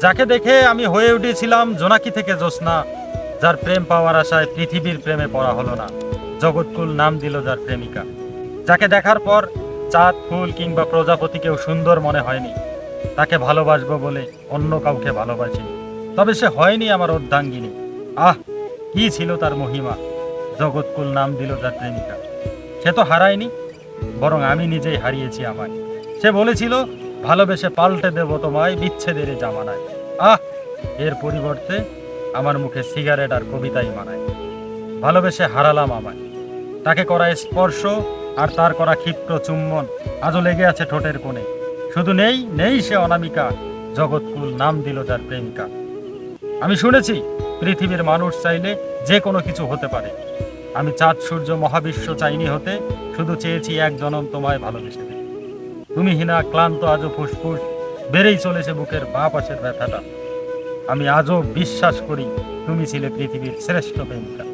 যাকে দেখে আমি হয়ে উঠেছিলাম জোনাকি থেকে জ্যোৎস্না, যার প্রেম পাওয়ার আশায় পৃথিবীর প্রেমে পড়া হলো না। জগৎকুল নাম দিল যার প্রেমিকা। যাকে দেখার পর চাঁদ, ফুল কিংবা প্রজাপতিকেও সুন্দর মনে হয়নি। তাকে ভালোবাসবো বলে অন্য কাউকে ভালোবাসিনি। তবে সে হয়নি আমার অর্ধাঙ্গিনী। আহ, কি ছিল তার মহিমা? জগৎকুল নাম দিল তার প্রেমিকা। সে তো হারায়নি, বরং আমি নিজেই হারিয়েছি আমায়। সে বলেছিল ভালোবেসে পাল্টে দেব তোমায় বিচ্ছেদের জামানায়। আহ! এর পরিবর্তে আমার মুখে সিগারেট আর কবিতাই মানায়। ভালোবেসে হারালাম আমায়। তাকে করা স্পর্শ আর তার করা ক্ষিপ্র চুম্বন আজও লেগে আছে ঠোঁটের কোণে। শুধু নেই নেই সে অনামিকা, জগৎকুল নাম দিল তার প্রেমিকা। আমি শুনেছি, পৃথিবীর মানুষ চাইলে যে কোনো কিছু হতে পারে। আমি চাঁদ, সূর্য, মহাবিশ্ব চাইনি হতে, শুধু চেয়েছি এক জনম তোমায় ভালোবেসে দেখতে। তুমি হিনা, ক্লান্ত, আজও ফুসফুস, বেড়েই চলেছে বুকের বা পাশের ব্যথাটা। আমি আজও বিশ্বাস করি, তুমি ছিলে পৃথিবীর শ্রেষ্ঠ প্রেমিকা।